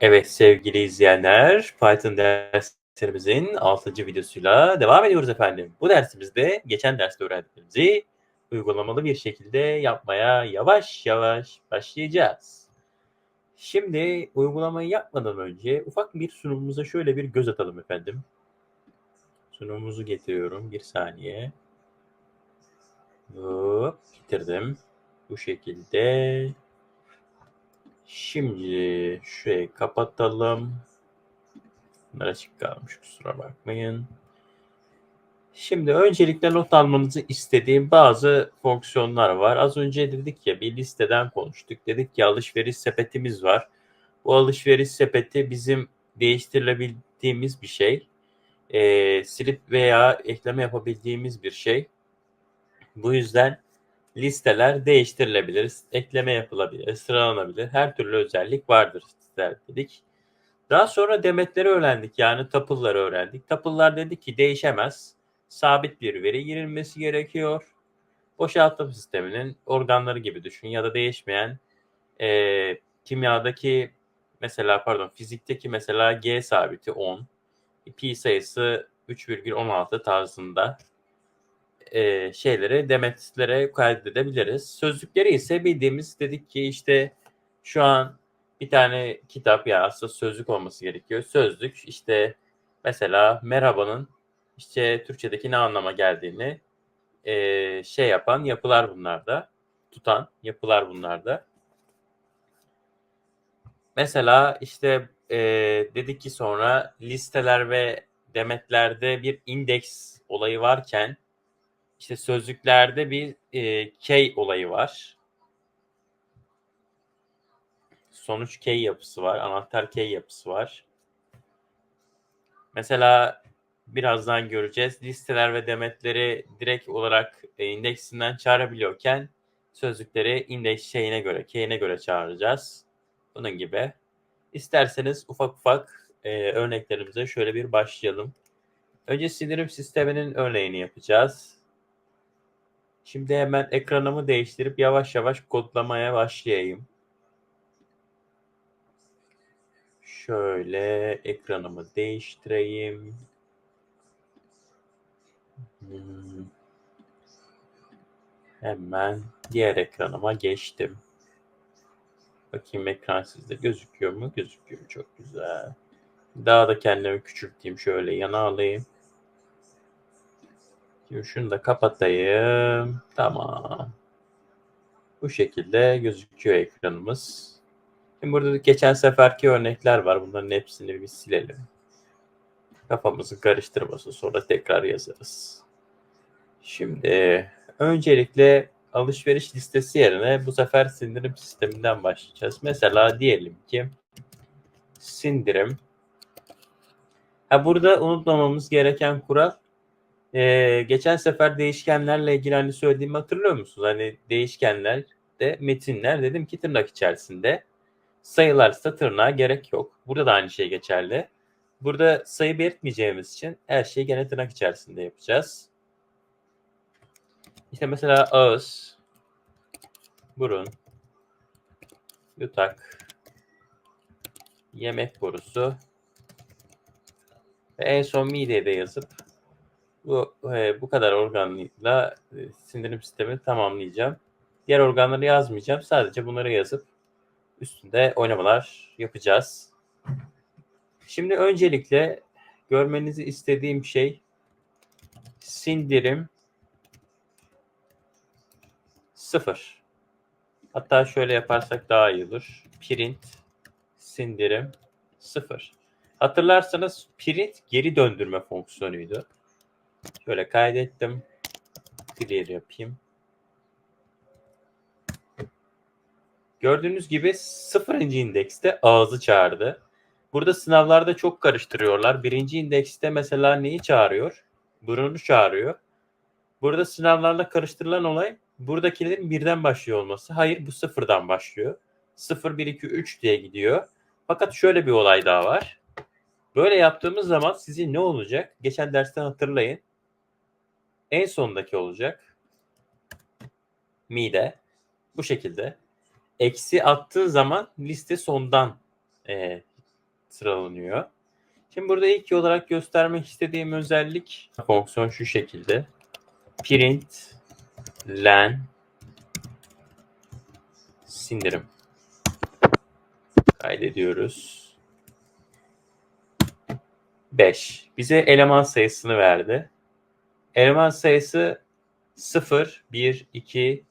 Evet sevgili izleyenler, Python derslerimizin 6. videosuyla devam ediyoruz efendim. Bu dersimizde geçen derste öğrendiklerimizi uygulamalı bir şekilde yapmaya yavaş yavaş başlayacağız. Şimdi uygulamayı yapmadan önce ufak bir sunumumuza şöyle bir göz atalım efendim. Sunumumuzu getiriyorum. Bir saniye. Hop, getirdim. Bu şekilde Şimdi şurayı kapatalım. Bunlar açık kalmış kusura bakmayın. Şimdi öncelikle not almanızı istediğim bazı fonksiyonlar var. Az önce dedik ya bir listeden konuştuk. Dedik ki alışveriş sepetimiz var. Bu alışveriş sepeti bizim değiştirilebildiğimiz bir şey. E, silip veya ekleme yapabildiğimiz bir şey. Bu yüzden listeler değiştirilebilir, ekleme yapılabilir, sıralanabilir. Her türlü özellik vardır dedik. Daha sonra demetleri öğrendik. Yani tapılları öğrendik. Tapıllar dedi ki değişemez. Sabit bir veri girilmesi gerekiyor. Boşaltım sisteminin organları gibi düşün ya da değişmeyen e, kimyadaki mesela pardon fizikteki mesela G sabiti 10, pi sayısı 3,16 tarzında e, şeyleri demetlere kaydedebiliriz. Sözlükleri ise bildiğimiz dedik ki işte şu an bir tane kitap ya aslında sözlük olması gerekiyor. Sözlük işte mesela merhabanın işte Türkçedeki ne anlama geldiğini e, şey yapan yapılar bunlarda. Tutan yapılar bunlarda. Mesela işte e, dedik ki sonra listeler ve demetlerde bir indeks olayı varken işte sözlüklerde bir e, key olayı var. Sonuç key yapısı var. Anahtar key yapısı var. Mesela birazdan göreceğiz. Listeler ve demetleri direkt olarak e, indeksinden çağırabiliyorken sözlükleri indeks şeyine göre, key'ine göre çağıracağız. Bunun gibi. İsterseniz ufak ufak e, örneklerimize şöyle bir başlayalım. Önce sindirim sisteminin örneğini yapacağız. Şimdi hemen ekranımı değiştirip yavaş yavaş kodlamaya başlayayım. Şöyle ekranımı değiştireyim. Hmm. Hemen diğer ekranıma geçtim. Bakayım ekran sizde gözüküyor mu? Gözüküyor. Çok güzel. Daha da kendimi küçülteyim. Şöyle yana alayım. Şimdi şunu da kapatayım. Tamam. Bu şekilde gözüküyor ekranımız. Şimdi burada geçen seferki örnekler var. Bunların hepsini bir silelim. Kafamızı karıştırmasın sonra tekrar yazarız. Şimdi öncelikle alışveriş listesi yerine bu sefer sindirim sisteminden başlayacağız. Mesela diyelim ki sindirim. Ha burada unutmamamız gereken kural ee, geçen sefer değişkenlerle ilgili hani söylediğimi hatırlıyor musunuz? Hani değişkenler de metinler dedim ki tırnak içerisinde. Sayılarsa tırnağa gerek yok. Burada da aynı şey geçerli. Burada sayı belirtmeyeceğimiz için her şeyi gene tırnak içerisinde yapacağız. İşte mesela ağız, burun, yutak, yemek borusu ve en son mideyi de yazıp bu e, bu kadar organla e, sindirim sistemi tamamlayacağım. Diğer organları yazmayacağım. Sadece bunları yazıp üstünde oynamalar yapacağız. Şimdi öncelikle görmenizi istediğim şey sindirim sıfır. Hatta şöyle yaparsak daha iyi olur. Print sindirim sıfır. Hatırlarsanız print geri döndürme fonksiyonuydu. Şöyle kaydettim. Clear yapayım. Gördüğünüz gibi sıfırıncı indekste ağzı çağırdı. Burada sınavlarda çok karıştırıyorlar. Birinci indekste mesela neyi çağırıyor? Burunu çağırıyor. Burada sınavlarla karıştırılan olay buradakilerin birden başlıyor olması. Hayır bu sıfırdan başlıyor. 0, 1, 2, 3 diye gidiyor. Fakat şöyle bir olay daha var. Böyle yaptığımız zaman sizin ne olacak? Geçen dersten hatırlayın en sondaki olacak. Mide. Bu şekilde. Eksi attığı zaman liste sondan e, sıralanıyor. Şimdi burada ilk olarak göstermek istediğim özellik fonksiyon şu şekilde. Print len sindirim. Kaydediyoruz. 5. Bize eleman sayısını verdi. Eleman sayısı 0, 1, 2,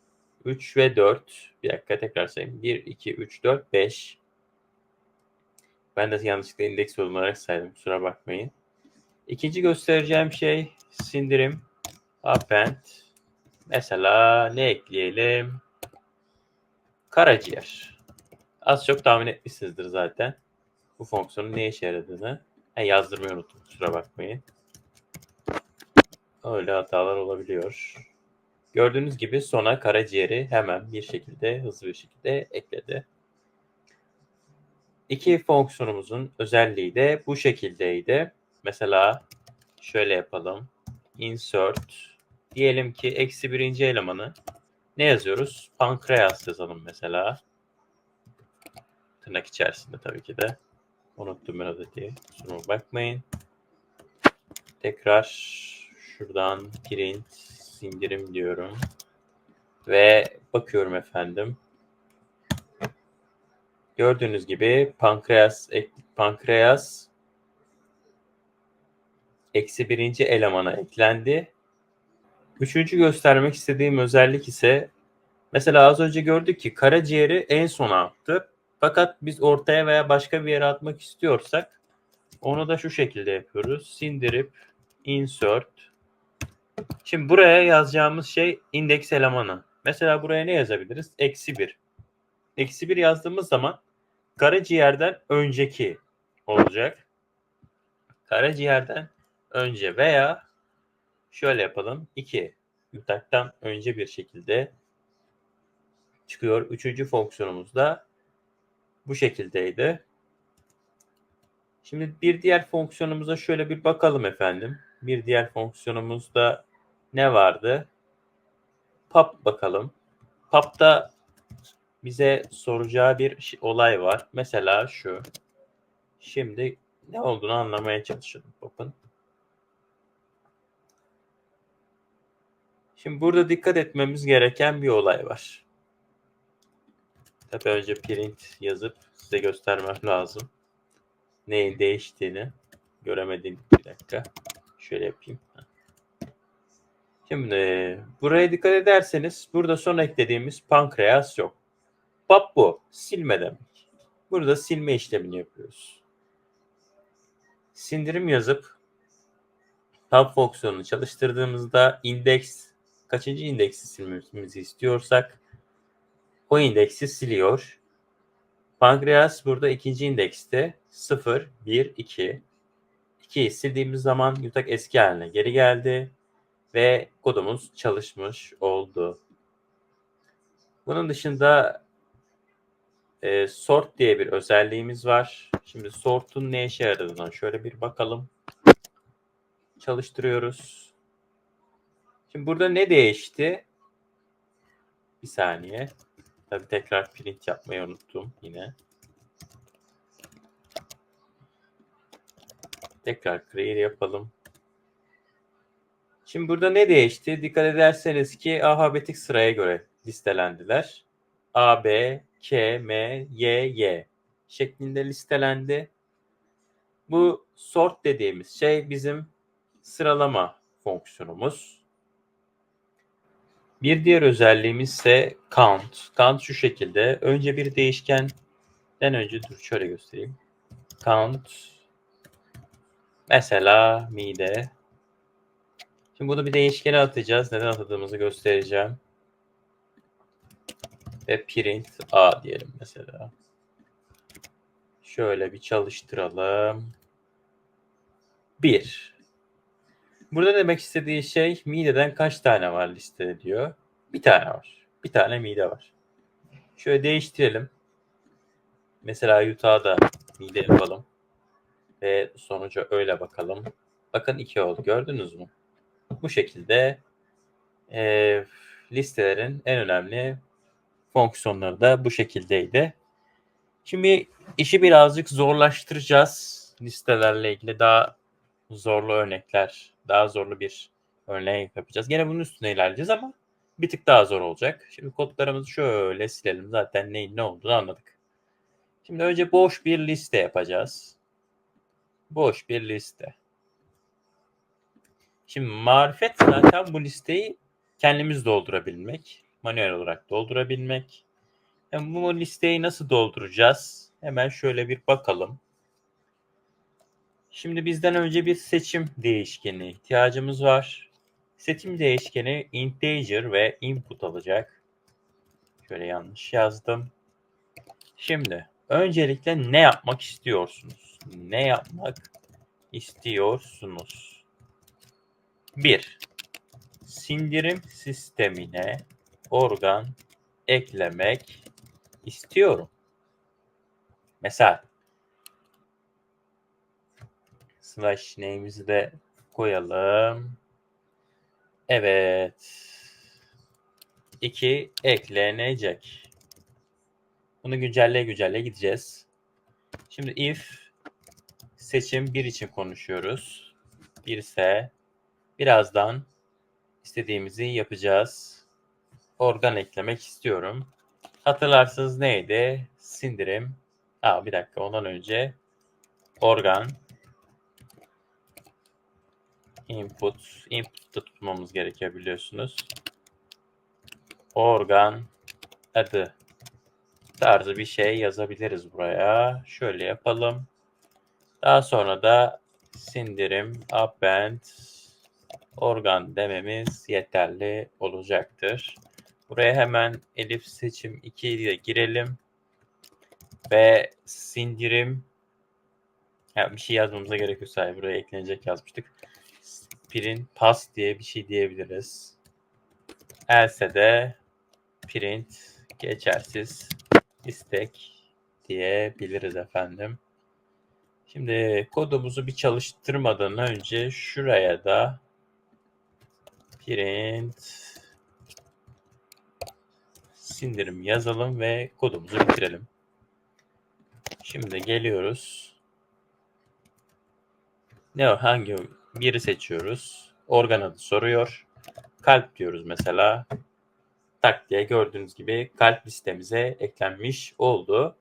3 ve 4. Bir dakika tekrar sayayım. 1, 2, 3, 4, 5. Ben de yanlışlıkla indeks olarak saydım. Kusura bakmayın. İkinci göstereceğim şey sindirim. Append. Mesela ne ekleyelim? Karaciğer. Az çok tahmin etmişsinizdir zaten. Bu fonksiyonun ne işe yaradığını. Ha, yazdırmayı unuttum. Kusura bakmayın. Öyle hatalar olabiliyor. Gördüğünüz gibi sona karaciğeri hemen bir şekilde hızlı bir şekilde ekledi. İki fonksiyonumuzun özelliği de bu şekildeydi. Mesela şöyle yapalım. Insert. Diyelim ki eksi birinci elemanı ne yazıyoruz? Pankreas yazalım mesela. Tırnak içerisinde tabii ki de. Unuttum ben odayı. Kusuruma bakmayın. Tekrar şuradan print sindirim diyorum. Ve bakıyorum efendim. Gördüğünüz gibi pankreas pankreas eksi birinci elemana eklendi. Üçüncü göstermek istediğim özellik ise mesela az önce gördük ki karaciğeri en sona attı. Fakat biz ortaya veya başka bir yere atmak istiyorsak onu da şu şekilde yapıyoruz. Sindirip insert. Şimdi buraya yazacağımız şey indeks elemanı. Mesela buraya ne yazabiliriz? Eksi 1. Eksi 1 yazdığımız zaman karaciğerden önceki olacak. Karaciğerden önce veya şöyle yapalım. 2 yutaktan önce bir şekilde çıkıyor. Üçüncü fonksiyonumuz da bu şekildeydi. Şimdi bir diğer fonksiyonumuza şöyle bir bakalım efendim. Bir diğer fonksiyonumuzda ne vardı? Pub bakalım. Pub'da bize soracağı bir olay var. Mesela şu. Şimdi ne olduğunu anlamaya çalışalım Pop'un. Şimdi burada dikkat etmemiz gereken bir olay var. Tabii önce print yazıp size göstermem lazım. Neyin değiştiğini. Göremedim bir dakika. Şöyle yapayım. Şimdi buraya dikkat ederseniz burada son eklediğimiz pankreas yok. Pap bu. Silme demek. Burada silme işlemini yapıyoruz. Sindirim yazıp pub fonksiyonunu çalıştırdığımızda indeks kaçıncı indeksi silmemizi istiyorsak o indeksi siliyor. Pankreas burada ikinci indekste 0, 1, 2. 2'yi sildiğimiz zaman yutak eski haline geri geldi ve kodumuz çalışmış oldu. Bunun dışında e, sort diye bir özelliğimiz var. Şimdi sort'un ne işe yaradığına şöyle bir bakalım. Çalıştırıyoruz. Şimdi burada ne değişti? Bir saniye. Tabi tekrar print yapmayı unuttum yine. Tekrar clear yapalım. Şimdi burada ne değişti? Dikkat ederseniz ki alfabetik sıraya göre listelendiler. A, B, K, M, Y, Y şeklinde listelendi. Bu sort dediğimiz şey bizim sıralama fonksiyonumuz. Bir diğer özelliğimiz ise count. Count şu şekilde. Önce bir değişkenden önce dur şöyle göstereyim. Count mesela mide. Şimdi bunu bir değişkene atacağız. Neden atadığımızı göstereceğim. Ve print a diyelim mesela. Şöyle bir çalıştıralım. 1. Burada demek istediği şey mideden kaç tane var liste diyor. Bir tane var. Bir tane mide var. Şöyle değiştirelim. Mesela yutağa da mide yapalım. Ve sonuca öyle bakalım. Bakın 2 oldu. Gördünüz mü? Bu şekilde e, listelerin en önemli fonksiyonları da bu şekildeydi. Şimdi işi birazcık zorlaştıracağız. Listelerle ilgili daha zorlu örnekler, daha zorlu bir örneği yapacağız. Gene bunun üstüne ilerleyeceğiz ama bir tık daha zor olacak. Şimdi kodlarımızı şöyle silelim. Zaten neyin ne olduğunu anladık. Şimdi önce boş bir liste yapacağız. Boş bir liste. Şimdi marifet zaten bu listeyi kendimiz doldurabilmek. Manuel olarak doldurabilmek. Yani bu listeyi nasıl dolduracağız? Hemen şöyle bir bakalım. Şimdi bizden önce bir seçim değişkeni ihtiyacımız var. Seçim değişkeni integer ve input alacak. Şöyle yanlış yazdım. Şimdi öncelikle ne yapmak istiyorsunuz? Ne yapmak istiyorsunuz? 1. Sindirim sistemine organ eklemek istiyorum. Mesela slash name'imizi de koyalım. Evet. 2 eklenecek. Bunu güncelleye güncelleye gideceğiz. Şimdi if seçim 1 için konuşuyoruz. 1 ise birazdan istediğimizi yapacağız. Organ eklemek istiyorum. Hatırlarsınız neydi? Sindirim. Aa, bir dakika ondan önce organ input input'ta tutmamız gerekiyor biliyorsunuz. Organ adı tarzı bir şey yazabiliriz buraya. Şöyle yapalım. Daha sonra da sindirim append organ dememiz yeterli olacaktır. Buraya hemen elif seçim 2 ile girelim. Ve sindirim yani bir şey yazmamıza gerek yok sadece buraya eklenecek yazmıştık. Print pass diye bir şey diyebiliriz. Else de print geçersiz istek diyebiliriz efendim. Şimdi kodumuzu bir çalıştırmadan önce şuraya da print sindirim yazalım ve kodumuzu bitirelim. Şimdi geliyoruz. Ne hangi biri seçiyoruz. Organ adı soruyor. Kalp diyoruz mesela. Tak diye gördüğünüz gibi kalp listemize eklenmiş oldu.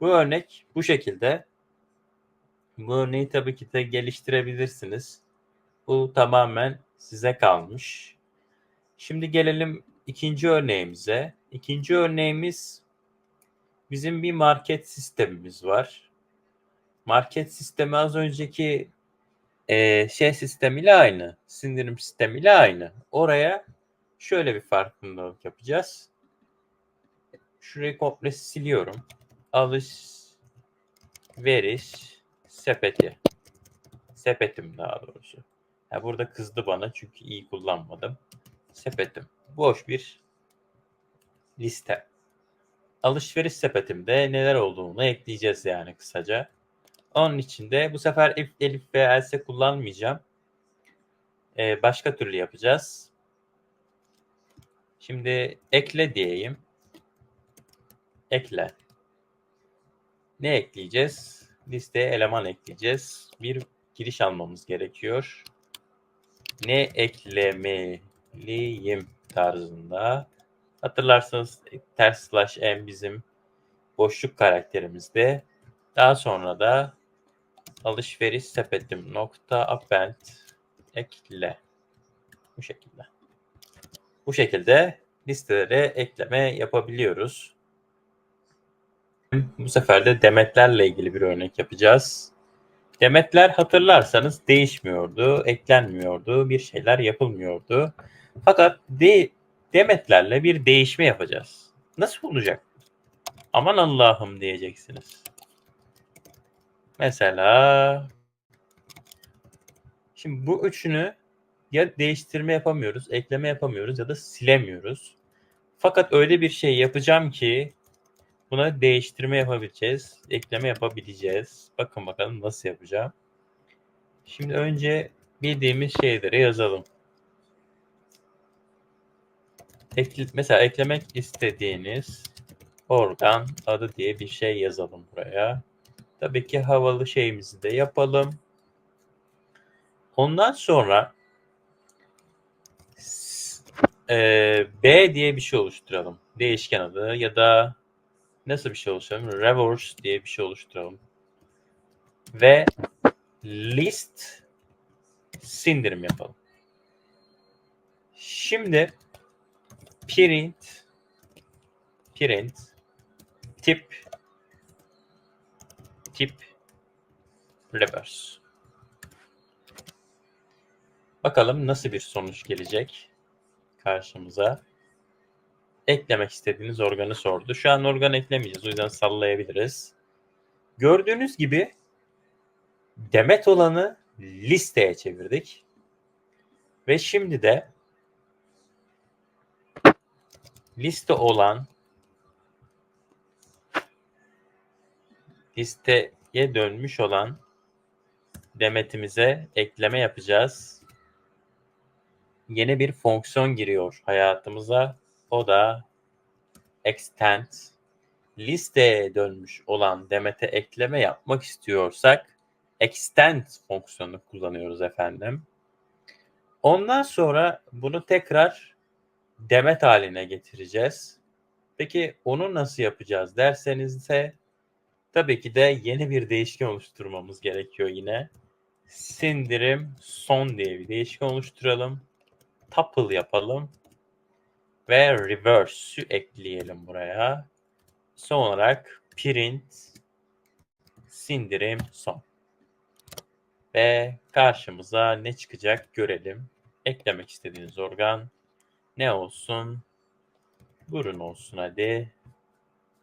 Bu örnek bu şekilde. Bu örneği tabii ki de geliştirebilirsiniz. Bu tamamen size kalmış. Şimdi gelelim ikinci örneğimize. İkinci örneğimiz bizim bir market sistemimiz var. Market sistemi az önceki e, şey sistemiyle aynı. Sindirim sistemiyle aynı. Oraya şöyle bir farkındalık yapacağız. Şurayı komple siliyorum. Alış veriş sepeti. Sepetim daha doğrusu. Ya burada kızdı bana çünkü iyi kullanmadım. Sepetim. Boş bir liste. Alışveriş sepetimde neler olduğunu ekleyeceğiz yani kısaca. Onun için de bu sefer if, elif ve else kullanmayacağım. Ee, başka türlü yapacağız. Şimdi ekle diyeyim. Ekle. Ne ekleyeceğiz? Listeye eleman ekleyeceğiz. Bir giriş almamız gerekiyor. Ne eklemeliyim tarzında. Hatırlarsanız ters slash m bizim boşluk karakterimizde. Daha sonra da alışveriş sepetim nokta append ekle. Bu şekilde. Bu şekilde listelere ekleme yapabiliyoruz. Bu sefer de demetlerle ilgili bir örnek yapacağız. Demetler hatırlarsanız değişmiyordu, eklenmiyordu, bir şeyler yapılmıyordu. Fakat de, demetlerle bir değişme yapacağız. Nasıl olacak? Aman Allah'ım diyeceksiniz. Mesela şimdi bu üçünü ya değiştirme yapamıyoruz, ekleme yapamıyoruz ya da silemiyoruz. Fakat öyle bir şey yapacağım ki buna değiştirme yapabileceğiz, ekleme yapabileceğiz. Bakın bakalım nasıl yapacağım. Şimdi önce bildiğimiz şeyleri yazalım. Ekle, mesela eklemek istediğiniz organ adı diye bir şey yazalım buraya. Tabii ki havalı şeyimizi de yapalım. Ondan sonra e, B diye bir şey oluşturalım. Değişken adı ya da nasıl bir şey oluşturalım? Reverse diye bir şey oluşturalım. Ve list sindirim yapalım. Şimdi print print tip tip reverse. Bakalım nasıl bir sonuç gelecek karşımıza. Eklemek istediğiniz organı sordu. Şu an organ eklemeyeceğiz. O yüzden sallayabiliriz. Gördüğünüz gibi demet olanı listeye çevirdik. Ve şimdi de liste olan listeye dönmüş olan demetimize ekleme yapacağız. Yeni bir fonksiyon giriyor hayatımıza. O da extend. Listeye dönmüş olan demete ekleme yapmak istiyorsak extend fonksiyonunu kullanıyoruz efendim. Ondan sonra bunu tekrar demet haline getireceğiz. Peki onu nasıl yapacağız derseniz ise tabii ki de yeni bir değişken oluşturmamız gerekiyor yine. Sindirim son diye bir değişken oluşturalım. Tuple yapalım. Ve reverse'ü ekleyelim buraya. Son olarak print sindirim son. Ve karşımıza ne çıkacak görelim. Eklemek istediğiniz organ ne olsun? Burun olsun hadi.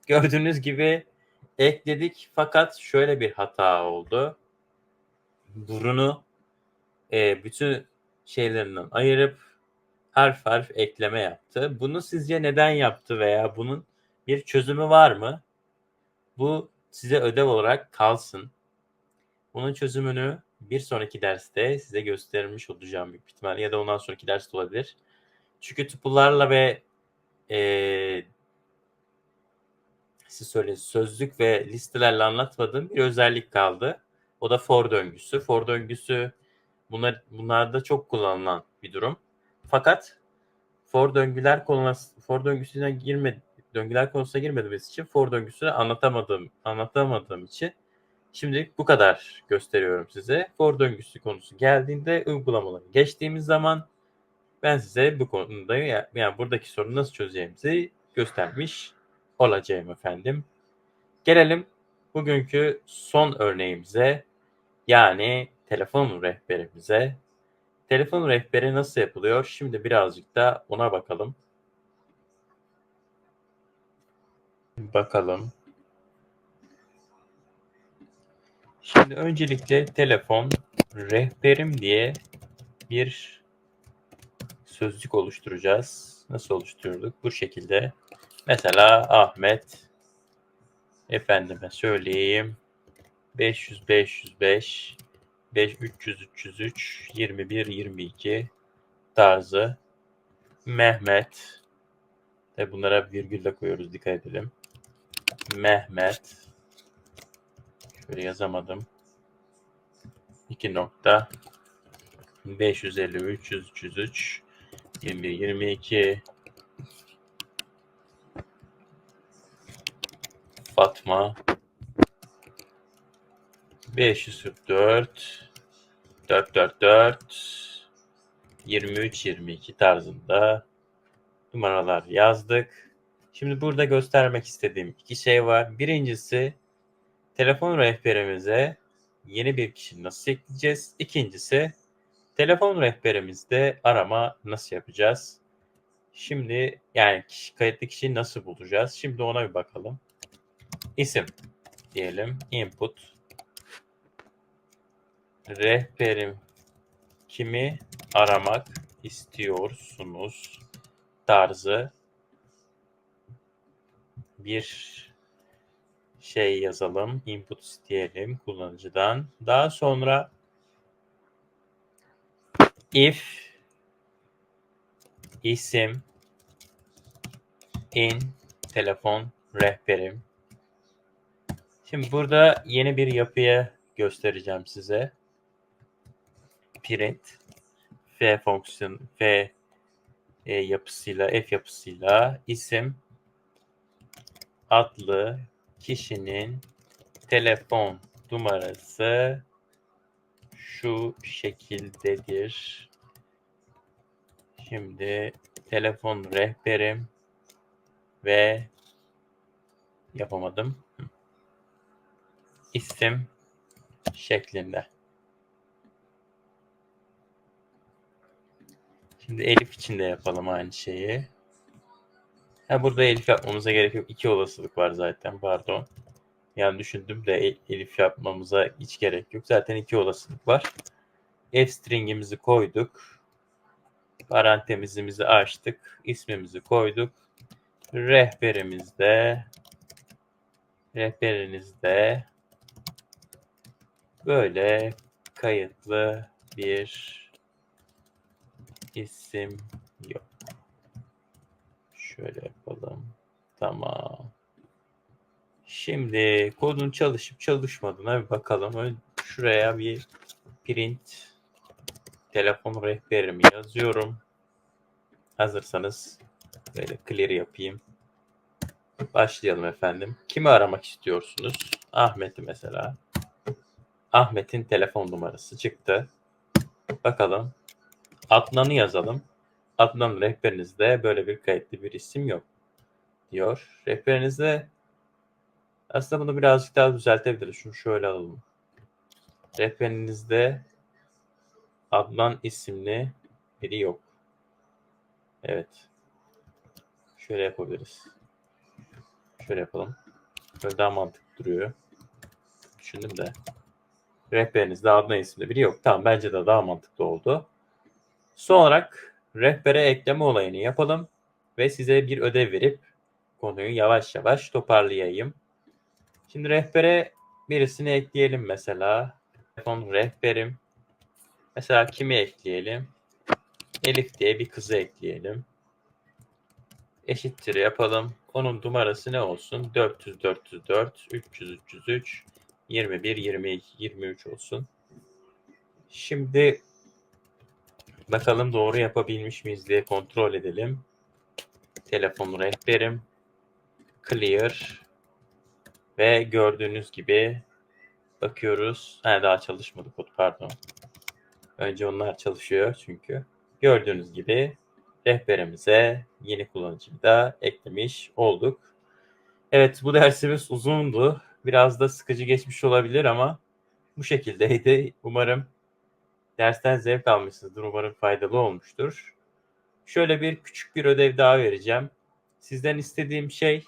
Gördüğünüz gibi ekledik fakat şöyle bir hata oldu. Burunu e, bütün şeylerinden ayırıp harf harf ekleme yaptı. Bunu sizce neden yaptı veya bunun bir çözümü var mı? Bu size ödev olarak kalsın. Bunun çözümünü bir sonraki derste size göstermiş olacağım büyük ihtimalle ya da ondan sonraki derste olabilir. Çünkü tupullarla ve eee siz söyleyin sözlük ve listelerle anlatmadığım bir özellik kaldı. O da for döngüsü. For döngüsü bunlar, bunlarda çok kullanılan bir durum. Fakat for döngüler konusu for döngüsüne girme döngüler konusuna girmediğimiz için for döngüsünü anlatamadığım anlatamadığım için şimdi bu kadar gösteriyorum size. For döngüsü konusu geldiğinde uygulamaları geçtiğimiz zaman ben size bu konuda yani buradaki sorunu nasıl çözeceğimizi göstermiş olacağım efendim. Gelelim bugünkü son örneğimize yani telefon rehberimize. Telefon rehberi nasıl yapılıyor? Şimdi birazcık da ona bakalım. Bakalım. Şimdi öncelikle telefon rehberim diye bir sözcük oluşturacağız. Nasıl oluşturduk? Bu şekilde. Mesela Ahmet efendime söyleyeyim 500 505 5 300 303 21 22 tarzı. Mehmet. Ve bunlara virgül de koyuyoruz dikkat edelim. Mehmet. Şöyle yazamadım. 2 nokta. 553 300 303 21 22 Fatma. 544 444 23 22 tarzında numaralar yazdık. Şimdi burada göstermek istediğim iki şey var. Birincisi telefon rehberimize yeni bir kişi nasıl ekleyeceğiz? İkincisi telefon rehberimizde arama nasıl yapacağız? Şimdi yani kişi, kayıtlı kişiyi nasıl bulacağız? Şimdi ona bir bakalım. İsim diyelim. Input. Rehberim kimi aramak istiyorsunuz tarzı bir şey yazalım. Input isteyelim kullanıcıdan. Daha sonra if isim in telefon rehberim. Şimdi burada yeni bir yapıya göstereceğim size. Print f fonksiyon f e, yapısıyla f yapısıyla isim adlı kişinin telefon numarası şu şekildedir. Şimdi telefon rehberim ve yapamadım. İsim şeklinde. Şimdi Elif için de yapalım aynı şeyi. Ha, burada Elif yapmamıza gerek yok. İki olasılık var zaten. Pardon. Yani düşündüm de El- Elif yapmamıza hiç gerek yok. Zaten iki olasılık var. F stringimizi koyduk. Parantezimizi açtık. ismimizi koyduk. Rehberimizde rehberinizde böyle kayıtlı bir isim yok. Şöyle yapalım. Tamam. Şimdi kodun çalışıp çalışmadığına bir bakalım. Şuraya bir print telefon rehberimi yazıyorum. Hazırsanız böyle clear yapayım. Başlayalım efendim. Kimi aramak istiyorsunuz? Ahmet'i mesela. Ahmet'in telefon numarası çıktı. Bakalım. Adnan'ı yazalım. Adnan rehberinizde böyle bir kayıtlı bir isim yok diyor. Rehberinizde aslında bunu birazcık daha düzeltebiliriz. Şunu şöyle alalım. Rehberinizde Adnan isimli biri yok. Evet. Şöyle yapabiliriz. Şöyle yapalım. Böyle daha mantıklı duruyor. Düşündüm de. Rehberinizde Adnan isimli biri yok. Tamam bence de daha mantıklı oldu. Son olarak rehbere ekleme olayını yapalım ve size bir ödev verip konuyu yavaş yavaş toparlayayım. Şimdi rehbere birisini ekleyelim mesela. Telefon rehberim. Mesela kimi ekleyelim? Elif diye bir kızı ekleyelim. Eşittir yapalım. Onun numarası ne olsun? 400 404 300 303 21 22 23 olsun. Şimdi bakalım doğru yapabilmiş miyiz diye kontrol edelim. Telefon rehberim clear ve gördüğünüz gibi bakıyoruz. Ha, daha çalışmadı kod pardon. Önce onlar çalışıyor çünkü. Gördüğünüz gibi rehberimize yeni kullanıcıyı da eklemiş olduk. Evet bu dersimiz uzundu. Biraz da sıkıcı geçmiş olabilir ama bu şekildeydi. Umarım dersten zevk almışsınızdır. Umarım faydalı olmuştur. Şöyle bir küçük bir ödev daha vereceğim. Sizden istediğim şey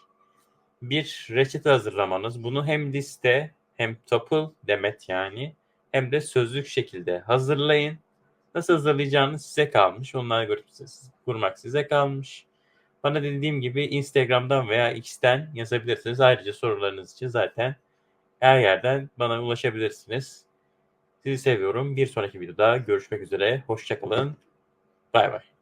bir reçete hazırlamanız. Bunu hem liste hem tuple demet yani hem de sözlük şekilde hazırlayın. Nasıl hazırlayacağınız size kalmış. Göre siz- kurmak size kalmış. Bana dediğim gibi Instagram'dan veya X'ten yazabilirsiniz. Ayrıca sorularınız için zaten her yerden bana ulaşabilirsiniz. Sizi seviyorum. Bir sonraki videoda görüşmek üzere. Hoşçakalın. Bay bay.